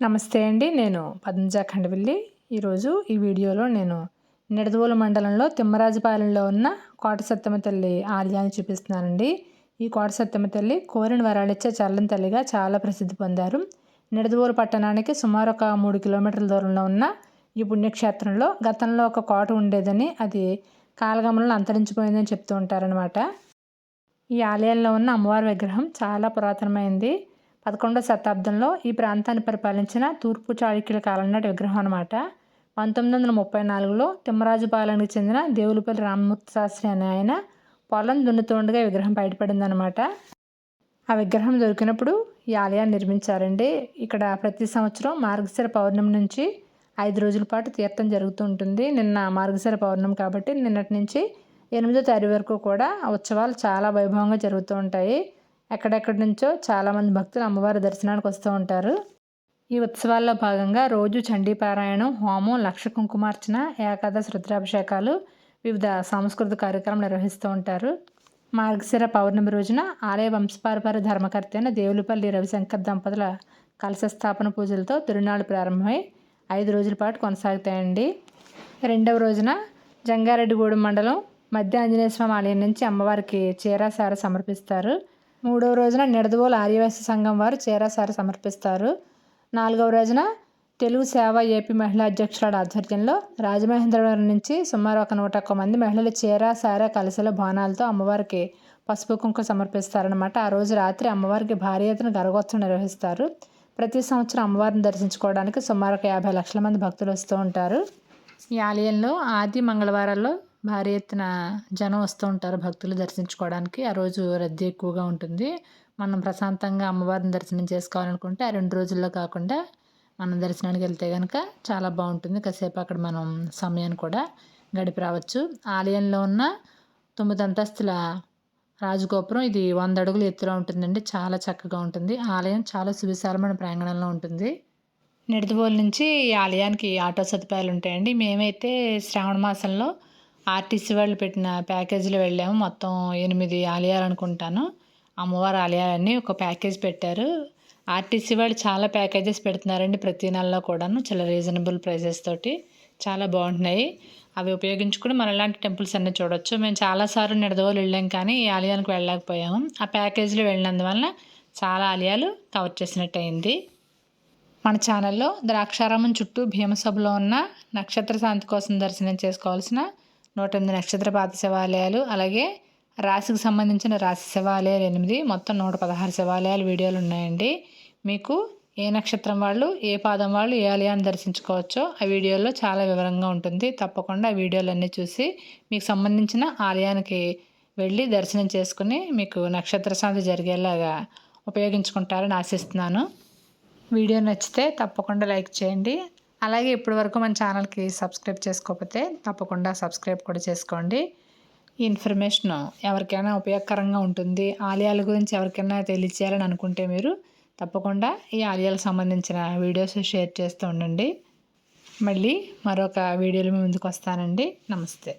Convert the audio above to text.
నమస్తే అండి నేను పద్మజ ఖండవిల్లి. ఈరోజు ఈ వీడియోలో నేను నిడదవోలు మండలంలో తిమ్మరాజుపాలెంలో ఉన్న కోట సత్తమ్మ తల్లి ఆలయాన్ని చూపిస్తున్నానండి. ఈ కోట సత్తమ్మ తల్లి కోరిన వరాలిచ్చే చల్లని తల్లిగా చాలా ప్రసిద్ధి పొందారు. నిడదవోలు పట్టణానికి సుమారు ఒక మూడు కిలోమీటర్ల దూరంలో ఉన్న ఈ పుణ్యక్షేత్రంలో గతంలో ఒక కోట ఉండేదని అది కాలగమనంలో అంతరించిపోయిందని చెప్తూ ఉంటారనమాట ఈ ఆలయంలో ఉన్న అమ్మవారి విగ్రహం చాలా పురాతనమైంది. పదకొండవ శతాబ్దంలో ఈ ప్రాంతాన్ని పరిపాలించిన తూర్పు చాళుక్యుల కాలం నాటి విగ్రహం అనమాట పంతొమ్మిది వందల ముప్పై నాలుగులో తిమ్మరాజు పాలనకు చెందిన దేవులపల్లి రామమూర్తి శాస్త్రి అనే ఆయన పొలం దున్నుతుండగా విగ్రహం బయటపడిందనమాట ఆ విగ్రహం దొరికినప్పుడు ఈ ఆలయాన్ని నిర్మించారండి. ఇక్కడ ప్రతి సంవత్సరం మార్గశిర పౌర్ణమి నుంచి ఐదు రోజుల పాటు తీర్థం జరుగుతూ ఉంటుంది. నిన్న మార్గశిర పౌర్ణమి కాబట్టి నిన్నటి నుంచి ఎనిమిదో తారీఖు వరకు కూడా ఉత్సవాలు చాలా వైభవంగా జరుగుతూ ఉంటాయి. ఎక్కడెక్కడి నుంచో చాలామంది భక్తులు అమ్మవారి దర్శనానికి వస్తూ ఉంటారు. ఈ ఉత్సవాల్లో భాగంగా రోజు చండీపారాయణం హోమం లక్ష కుంకుమార్చన ఏకాదశి రుద్రాభిషేకాలు వివిధ సాంస్కృతిక కార్యక్రమాలు నిర్వహిస్తూ ఉంటారు. మార్గశిర పౌర్ణమి రోజున ఆలయ వంశపారపర ధర్మకర్త అయిన దేవులపల్లి రవిశంకర్ దంపతుల కలశ స్థాపన పూజలతో తిరునాళ్ళు ప్రారంభమై ఐదు రోజుల పాటు కొనసాగుతాయండి. రెండవ రోజున జంగారెడ్డిగూడెం మండలం మధ్య ఆంజనేయ స్వామి ఆలయం నుంచి అమ్మవారికి చీరాసార సమర్పిస్తారు. మూడవ రోజున నిడదవోలు ఆర్యవైశ్య సంఘం వారు చేరాసారి సమర్పిస్తారు. నాలుగవ రోజున తెలుగు సేవ ఏపీ మహిళా అధ్యక్షురాల ఆధ్వర్యంలో రాజమహేంద్రవరం నుంచి సుమారు ఒక నూట ఒక్క మంది మహిళలు చేరా సార కలసల బాణాలతో అమ్మవారికి పసుపు కుంకుమ సమర్పిస్తారనమాట ఆ రోజు రాత్రి అమ్మవారికి భారీ ఎత్తున గరగోత్సవం నిర్వహిస్తారు. ప్రతి సంవత్సరం అమ్మవారిని దర్శించుకోవడానికి సుమారు ఒక యాభై లక్షల మంది భక్తులు వస్తూ ఉంటారు. ఈ ఆలయంలో ఆది మంగళవారాల్లో భారీ ఎత్తున జనం వస్తూ ఉంటారు భక్తులు దర్శించుకోవడానికి. ఆ రోజు రద్దీ ఎక్కువగా ఉంటుంది. మనం ప్రశాంతంగా అమ్మవారిని దర్శనం చేసుకోవాలనుకుంటే ఆ రెండు రోజుల్లో కాకుండా మనం దర్శనానికి వెళ్తే కనుక చాలా బాగుంటుంది. కాసేపు అక్కడ మనం సమయాన్ని కూడా గడిపి రావచ్చు. ఆలయంలో ఉన్న తొమ్మిది అంతస్తుల రాజగోపురం ఇది వంద అడుగులు ఎత్తులో ఉంటుందండి. చాలా చక్కగా ఉంటుంది. ఆలయం చాలా సువిశాలమైన ప్రాంగణంలో ఉంటుంది. నిడదవోలు నుంచి ఈ ఆలయానికి ఆటో సదుపాయాలు ఉంటాయండి. మేమైతే శ్రావణ మాసంలో ఆర్టీసీ వాళ్ళు పెట్టిన ప్యాకేజీలో వెళ్ళాము. మొత్తం ఎనిమిది ఆలయాలు అనుకుంటాను. అమ్మవారి ఆలయాలన్నీ ఒక ప్యాకేజ్ పెట్టారు. ఆర్టీసీ వాళ్ళు చాలా ప్యాకేజెస్ పెడుతున్నారండి ప్రతి నెలలో కూడాను చాలా రీజనబుల్ ప్రైజెస్ తోటి. చాలా బాగుంటున్నాయి. అవి ఉపయోగించుకుని మన ఇలాంటి టెంపుల్స్ అన్నీ చూడొచ్చు. మేము చాలాసార్లు నిడదవోలు వెళ్ళాం కానీ ఈ ఆలయానికి వెళ్ళలేకపోయాము. ఆ ప్యాకేజీలో వెళ్ళినందువల్ల చాలా ఆలయాలు కవర్ చేసినట్టు అయింది. మన ఛానల్లో ద్రాక్షారామం చుట్టూ భీమసభలో ఉన్న నక్షత్ర శాంతి కోసం దర్శనం చేసుకోవాల్సిన నూట ఎనిమిది నక్షత్ర పాత శివాలయాలు అలాగే రాశికి సంబంధించిన రాశి శివాలయాలు ఎనిమిది మొత్తం నూట పదహారు శివాలయాలు వీడియోలు ఉన్నాయండి. మీకు ఏ నక్షత్రం వాళ్ళు ఏ పాదం వాళ్ళు ఏ ఆలయాన్ని దర్శించుకోవచ్చో ఆ వీడియోలో చాలా వివరంగా ఉంటుంది. తప్పకుండా ఆ వీడియోలన్నీ చూసి మీకు సంబంధించిన ఆలయానికి వెళ్ళి దర్శనం చేసుకుని మీకు నక్షత్ర శాంతి జరిగేలాగా ఉపయోగించుకుంటారని ఆశిస్తున్నాను. వీడియో నచ్చితే తప్పకుండా లైక్ చేయండి. అలాగే ఇప్పటి వరకు మన ఛానల్కి సబ్స్క్రైబ్ చేసుకోకపోతే తప్పకుండా సబ్స్క్రైబ్ కూడా చేసుకోండి. ఈ ఇన్ఫర్మేషన్ ఎవరికైనా ఉపయోగకరంగా ఉంటుంది. ఆలయాల గురించి ఎవరికైనా తెలియచేయాలని అనుకుంటే మీరు తప్పకుండా ఈ ఆలయాలకు సంబంధించిన వీడియోస్ షేర్ చేస్తూ ఉండండి. మళ్ళీ మరొక వీడియోలో ముందుకు వస్తానండి. నమస్తే.